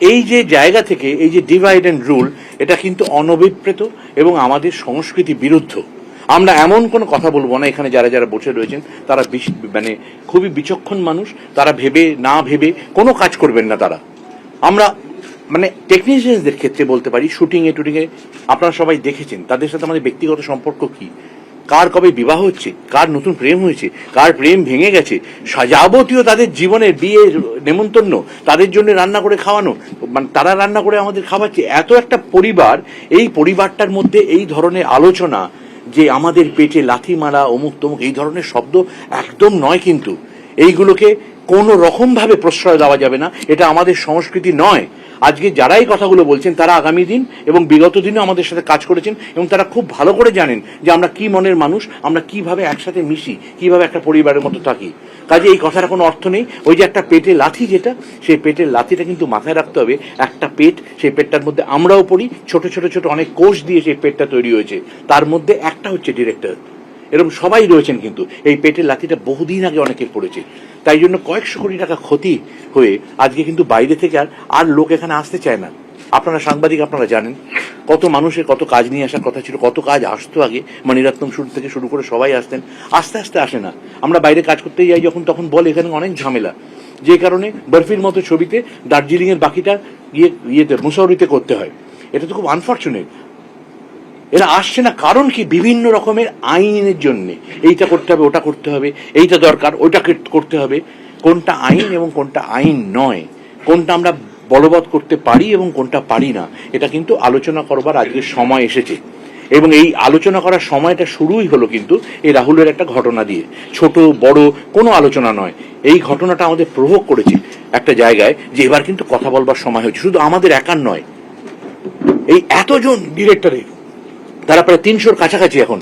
এই যে জায়গা থেকে, এই যে ডিভাইড অ্যান্ড রুল এটা কিন্তু অনভিপ্রেত এবং আমাদের সংস্কৃতি বিরুদ্ধ। আমরা এমন কোনো কথা বলব না, এখানে যারা যারা বসে রয়েছেন, তারা মানে খুবই বিচক্ষণ মানুষ, তারা ভেবে, না ভেবে কোনো কাজ করবেন না তারা। আমরা মানে টেকনিশিয়ানদের ক্ষেত্রে বলতে পারি শুটিংয়ে টুটিংয়ে আপনারা সবাই দেখেছেন, তাদের সাথে আমাদের ব্যক্তিগত সম্পর্ক কি? কার কবে বিবাহ হচ্ছে, কার নতুন প্রেম হয়েছে, কার প্রেম ভেঙে গেছে যাবতীয় তাদের জীবনের বিয়ে নেমন্তন্ন, তাদের জন্য রান্না করে খাওয়ানো মানে তারা রান্না করে আমাদের খাওয়াচ্ছে, এত একটা পরিবার, এই পরিবারটার মধ্যে এই ধরনের আলোচনা, যে আমাদের পেটে লাথি মারা, অমুক তমুক, এই ধরনের শব্দ একদম নয় কিন্তু। এইগুলোকে কোনো রকমভাবে প্রশ্রয় দেওয়া যাবে না। এটা আমাদের সংস্কৃতি নয়। আজকে যারা এই কথাগুলো বলছেন, তারা আগামী দিন এবং বিগত দিনও আমাদের সাথে কাজ করেছেন এবং তারা খুব ভালো করে জানেন যে আমরা কি মনের মানুষ, আমরা কীভাবে একসাথে মিশি, কীভাবে একটা পরিবারের মতো থাকি। কাজে এই কথার কোনো অর্থ নেই। ওই যে একটা পেটে লাথি যেটা, সেই পেটের লাথিটা কিন্তু মাথায় রাখতে হবে। একটা পেট, সেই পেটটার মধ্যে আমরাও পড়ি। ছোট ছোট ছোট অনেক কোষ দিয়ে সেই পেটটা তৈরি হয়েছে। তার মধ্যে একটা হচ্ছে ডিরেক্টর। এরকম সবাই রয়েছেন কিন্তু। এই পেটের লাথিটা বহুদিন আগে অনেকের পড়েছে তাই জন্য কয়েকশো কোটি টাকা ক্ষতি হয়ে আজকে কিন্তু বাইরে থেকে আর আর লোক এখানে আসতে চায় না। আপনারা সাংবাদিক, আপনারা জানেন। কত মানুষের কত কাজ নিয়ে আসার কথা ছিল, কত কাজ আসতো আগে। মণিরত্নম শুরু থেকে শুরু করে সবাই আসতেন। আস্তে আস্তে আসে না। আমরা বাইরে কাজ করতে যাই যখন, তখন বলে এখানে অনেক ঝামেলা। যে কারণে বরফির মতো ছবিতে দার্জিলিং এর বাকিটা ইয়ে ইয়েতে, মুসৌরিতে করতে হয়। এটা তো খুব আনফর্চুনেট এরা আসছে না কারণ কি? বিভিন্ন রকমের আইনের জন্য। এইটা করতে হবে, ওটা করতে হবে, এইটা দরকার, ওইটা করতে হবে। কোনটা আইন এবং কোনটা আইন নয়। কোনটা আমরা বলবৎ করতে পারি এবং কোনটা পারি না, এটা কিন্তু আলোচনা করবার আজকের সময় এসেছে। এবং এই আলোচনা করার সময়টা শুরুই হলো কিন্তু এই রাহুলের একটা ঘটনা দিয়ে। ছোট, বড়, কোনো আলোচনা নয়। এই ঘটনাটা আমাদের প্রভোগ করেছে একটা জায়গায় যে এবার কিন্তু কথা বলবার সময় হয়েছে। শুধু আমাদের একার নয়, এই এতজন ডিরেক্টরের তারা প্রায় তিনশোর কাছাকাছি এখন।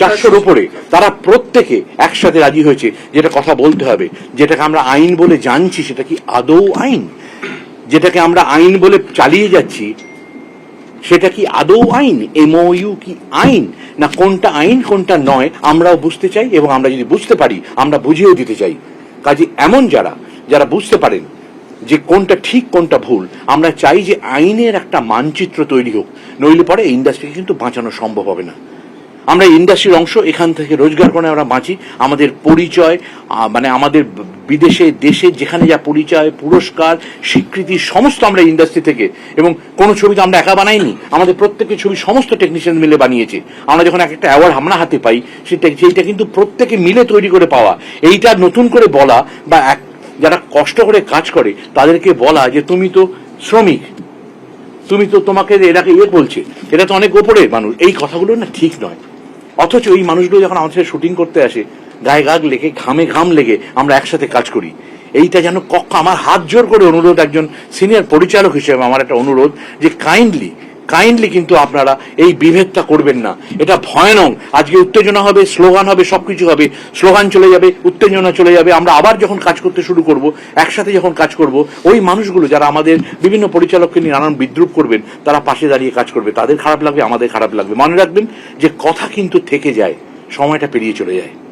চারশোর উপরে। তারা প্রত্যেকে একসাথে রাজি হয়েছে। যেটা কথা বলতে হবে যেটাকে আমরা আইন বলে জানছি সেটা কি আদৌ আইন? যেটাকে আমরা আইন বলে চালিয়ে যাচ্ছি সেটা কি আদৌ আইন? এমওইউ কি আইন? না কোনটা আইন কোনটা নয় আমরাও বুঝতে চাই এবং আমরা যদি বুঝতে পারি আমরা বুঝিয়েও দিতে চাই। কাজে এমন যারা যারা বুঝতে পারেন যে কোনটা ঠিক, কোনটা ভুল। আমরা চাই যে আইনের একটা মানচিত্র তৈরি হোক। নইলে পরে এই ইন্ডাস্ট্রিকে কিন্তু বাঁচানো সম্ভব হবে না। আমরা ইন্ডাস্ট্রির অংশ, এখান থেকে রোজগার করে আমরা বাঁচি। আমাদের পরিচয় মানে আমাদের বিদেশে, দেশে যেখানে যা পরিচয়, পুরস্কার, স্বীকৃতি, সমস্ত আমরা ইন্ডাস্ট্রি থেকে। এবং কোনো ছবি তো আমরা একা বানাইনি। আমাদের প্রত্যেকের ছবি সমস্ত টেকনিশিয়ান মিলে বানিয়েছে। আমরা যখন এক একটা অ্যাওয়ার্ড আমরা হাতে পাই, সেটা, সেইটা কিন্তু প্রত্যেকে মিলে তৈরি করে পাওয়া। এইটা নতুন করে বলা বা এক যারা কষ্ট করে কাজ করে, তাদেরকে বলা যে তুমি তো শ্রমিক। তুমি তো তোমাকে এটাকে ইয়ে বলছে, এটা তো অনেক ওপরে মানুষ। এই কথাগুলো না ঠিক নয়। অথচ এই মানুষগুলো যখন আমাদের শুটিং করতে আসে, গায়ে গাগ লেগে, ঘামে ঘাম লেগে আমরা একসাথে কাজ করি। এইটা যেন কক্ষ আমার হাত জোর করে অনুরোধ একজন সিনিয়র পরিচালক হিসেবে আমার একটা অনুরোধ যে কাইন্ডলি কাইন্ডলি কিন্তু আপনারা এই বিভেদটা করবেন না। এটা ভয়ানক। আজকে উত্তেজনা হবে, স্লোগান হবে, সবকিছু হবে। স্লোগান চলে যাবে, উত্তেজনা চলে যাবে। আমরা আবার যখন কাজ করতে শুরু করব, একসাথে যখন কাজ করব, ওই মানুষগুলো যারা আমাদের বিভিন্ন পরিচালককে নিয়ে নানান বিদ্রুপ করবেন, তারা পাশে দাঁড়িয়ে কাজ করবে। তাদের খারাপ লাগবে, আমাদের খারাপ লাগবে। মনে রাখবেন যে কথা কিন্তু থেকে যায়, সময়টা পেরিয়ে চলে যায়।